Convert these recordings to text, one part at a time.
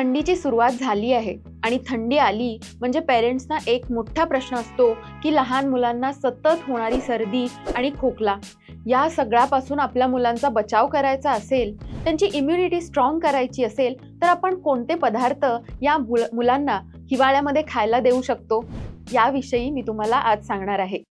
थंडीची सुरुवात झाली आहे. आणि थंडी आली म्हणजे पेरेंट्सना एक मोठा प्रश्न असतो की लहान मुलांना सतत होणारी सर्दी आणि खोकला या सगळ्यापासून आपल्या मुलांचा बचाव करायचा असेल त्यांची इम्युनिटी स्ट्रॉंग करायची असेल तर आपण कोणते पदार्थ या मुलांना हिवाळ्यामध्ये खायला देऊ शकतो? याविषयी मी तुम्हाला आज सांगणार आहे.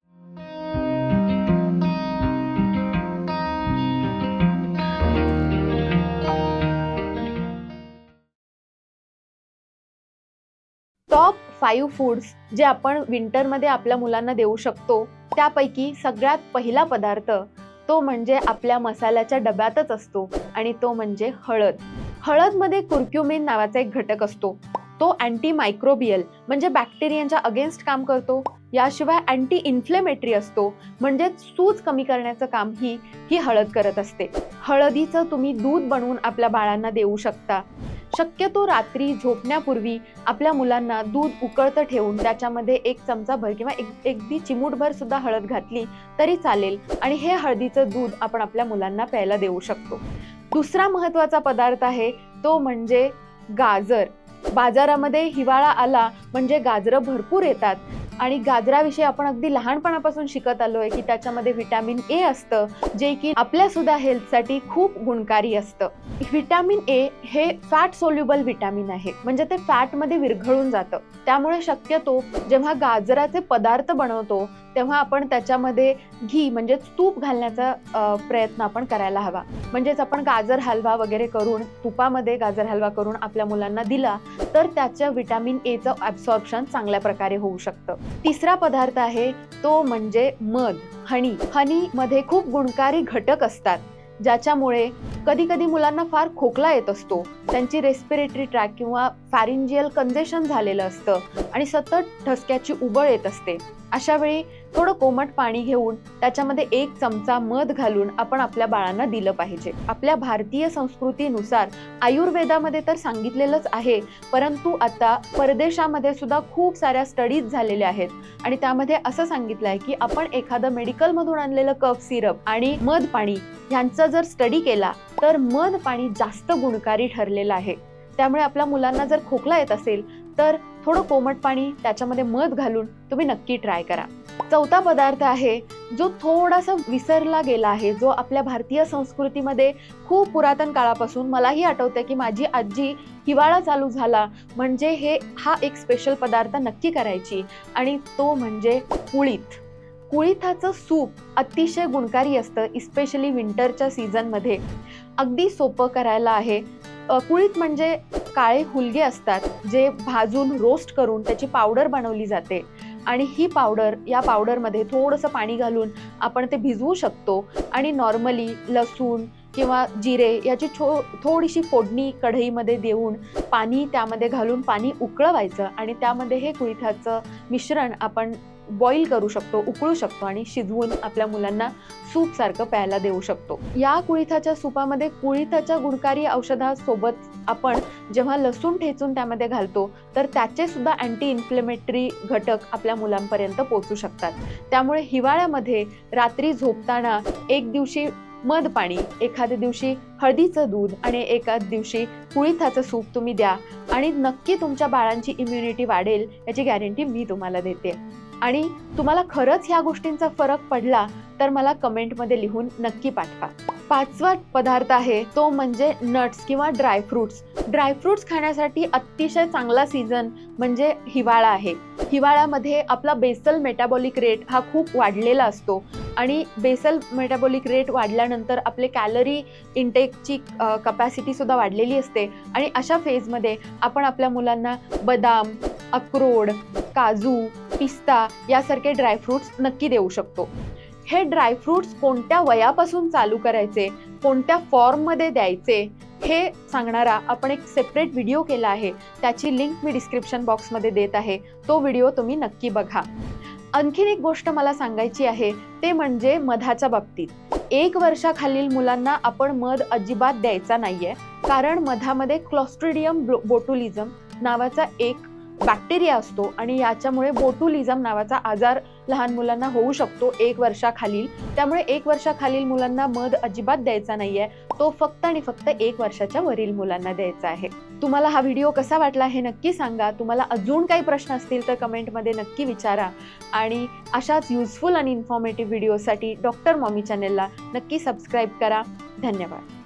टॉप फाईव्ह फूड्स जे आपण विंटरमध्ये आपल्या मुलांना देऊ शकतो त्यापैकी सगळ्यात पहिला पदार्थ तो म्हणजे आपल्या मसाल्याच्या डब्यातच असतो आणि तो म्हणजे हळद. हळदमध्ये कुर्क्युमिन नावाचा एक घटक असतो. तो अँटी मायक्रोबियल म्हणजे बॅक्टेरियांच्या अगेन्स्ट काम करतो. याशिवाय अँटी इन्फ्लेमेटरी असतो. म्हणजे सूज कमी करण्याचं काम ही ही हळद करत असते. हळदीचं तुम्ही दूध बनवून आपल्या बाळांना देऊ शकता. शक्यतो रात्री झोपण्यापूर्वी आपल्या मुलांना दूध उकळतं ठेवून त्याच्यामध्ये एक चमचाभर किंवा एक अगदी चिमूटभर सुद्धा हळद घातली तरी चालेल. आणि हे हळदीचं दूध आपण आपल्या मुलांना प्यायला देऊ शकतो. दुसरा महत्त्वाचा पदार्थ आहे तो म्हणजे गाजर. बाजारामध्ये हिवाळा आला म्हणजे गाजरं भरपूर येतात. आणि गाजराविषयी आपण अगदी लहानपणापासून शिकत आलोय की त्याच्यामध्ये व्हिटॅमिन ए असतं जे की आपल्या सुद्धा हेल्थसाठी खूप गुणकारी असतं. व्हिटॅमिन ए हे फॅट सोल्युबल व्हिटॅमिन आहे. म्हणजे ते फॅटमध्ये विरघळून जातं. त्यामुळे शक्यतो जेव्हा गाजराचे पदार्थ बनवतो तेव्हा आपण त्याच्यामध्ये घी म्हणजेच तूप घालण्याचा प्रयत्न आपण करायला हवा. म्हणजेच आपण गाजर हलवा वगैरे करून तुपामध्ये गाजर हलवा करून आपल्या मुलांना दिला तर त्याच्या व्हिटॅमिन एचं ॲब्सॉर्प्शन चांगल्या प्रकारे होऊ शकतं. तिसरा पदार्थ आहे तो म्हणजे मध हनी. हनीमध्ये खूप गुणकारी घटक असतात ज्याच्यामुळे कधी कधी मुलांना फार खोकला येत असतो. त्यांची रेस्पिरेटरी ट्रॅक किंवा फॅरिंजियल कंजेशन झालेलं असतं आणि सतत ठसक्याची उबळ येत असते. अशा वेळी थोडं कोमट पाणी घेऊन त्याच्यामध्ये एक चमचा मध घालून आपण आपल्या बाळांना दिलं पाहिजे. आपल्या भारतीय संस्कृतीनुसार आयुर्वेदामध्ये तर सांगितलेलंच आहे परंतु आता परदेशामध्ये सुद्धा खूप साऱ्या स्टडीज झालेल्या आहेत. आणि त्यामध्ये असं सांगितलं आहे की आपण एखादं मेडिकलमधून आणलेलं कफ सिरप आणि मध पाणी ह्यांचा जर स्टडी केला तर मन पाणी जास्त गुणकारी ठरलेलं आहे. त्यामुळे आपल्या मुलांना जर खोकला येत असेल तर थोडं कोमट पाणी त्याच्यामध्ये मध घालून तुम्ही नक्की ट्राय करा. चौथा पदार्थ आहे जो थोडासा विसरला गेला आहे जो आपल्या भारतीय संस्कृतीमध्ये खूप पुरातन काळापासून मलाही आठवतं की माझी आजी हिवाळा चालू झाला म्हणजे हे हा एक स्पेशल पदार्थ नक्की करायची आणि तो म्हणजे कुळीत. कुळीथाचं सूप अतिशय गुणकारी असतं इस्पेशली विंटरच्या सीझनमध्ये अगदी सोपं करायला आहे. कुळीत म्हणजे काळे हुलगे असतात जे भाजून रोस्ट करून त्याची पावडर बनवली जाते. आणि ही पावडर या पावडरमध्ये थोडंसं पाणी घालून आपण ते भिजवू शकतो. आणि नॉर्मली लसूण किंवा जिरे याची छो थोडीशी फोडणी कढईमध्ये देऊन पाणी त्यामध्ये घालून पाणी उकळवायचं आणि त्यामध्ये हे कुळिथाचं मिश्रण आपण बॉईल करू शकतो उकळू शकतो आणि शिजवून आपल्या मुलांना सूप सारखं प्यायला देऊ शकतो. या कुळिथाच्या सुपामध्ये कुळिथाच्या गुणकारी औषधासोबत आपण जेव्हा लसूण ठेचून त्यामध्ये घालतो तर त्याचे सुद्धा अँटी इन्फ्लेमेटरी घटक आपल्या मुलांपर्यंत पोहोचू शकतात. त्यामुळे हिवाळ्यामध्ये रात्री झोपताना एक दिवशी मध पाणी एखाद्या दिवशी हळदीचं दूध आणि एका दिवशी कुळीथाचं सूप तुम्ही द्या आणि नक्की तुमच्या बाळांची इम्युनिटी वाढेल याची गॅरंटी मी तुम्हाला देते. आणि तुम्हाला खरंच ह्या गोष्टींचा फरक पडला तर मला कमेंटमध्ये लिहून नक्की पाठवा. पाचवा पदार्थ आहे तो म्हणजे नट्स किंवा ड्रायफ्रुट्स ड्रायफ्रुट्स खाण्यासाठी अतिशय चांगला सीझन म्हणजे हिवाळा आहे. हिवाळ्यामध्ये आपला बेसल मेटाबॉलिक रेट हा खूप वाढलेला असतो. आणि बेसल मेटाबॉलिक रेट वाढल्यानंतर आपले कॅलरी इंटेकची कपॅसिटीसुद्धा वाढलेली असते. आणि अशा फेजमध्ये आपण आपल्या मुलांना बदाम अक्रोड काजू पिस्ता यासारखे ड्रायफ्रुट्स नक्की देऊ शकतो. हे ड्रायफ्रुट्स कोणत्या वयापासून चालू करायचे कोणत्या फॉर्ममध्ये द्यायचे हे सांगणारा आपण एक सेपरेट व्हिडिओ केला आहे. त्याची लिंक मी डिस्क्रिप्शन बॉक्समध्ये देत आहे. तो व्हिडिओ तुम्ही नक्की बघा. आणखीन एक गोष्ट मला सांगायची आहे ते म्हणजे मधाच्या बाबतीत. एक वर्षाखालील मुलांना आपण मध अजिबात द्यायचा नाहीये कारण मधामध्ये क्लॉस्ट्रिडियम बोटुलिझम नावाचा एक बॅक्टेरिया असतो आणि याच्यामुळे बोटुलिझम नावाचा आजार लहान मुलांना होऊ शकतो एक वर्षाखालील. त्यामुळे एक वर्षाखालील मुलांना मध अजिबात द्यायचा नाहीये. तो फक्त आणि फक्त एक वर्षाच्या वरील मुलांना द्यायचा आहे. तुम्हाला हा व्हिडिओ कसा वाटला हे नक्की सांगा. तुम्हाला अजून काही प्रश्न असतील तर कमेंटमध्ये नक्की विचारा. आणि अशाच युजफुल आणि इन्फॉर्मेटिव्ह व्हिडिओसाठी डॉक्टर मॉमी चॅनेलला नक्की सबस्क्राईब करा. धन्यवाद.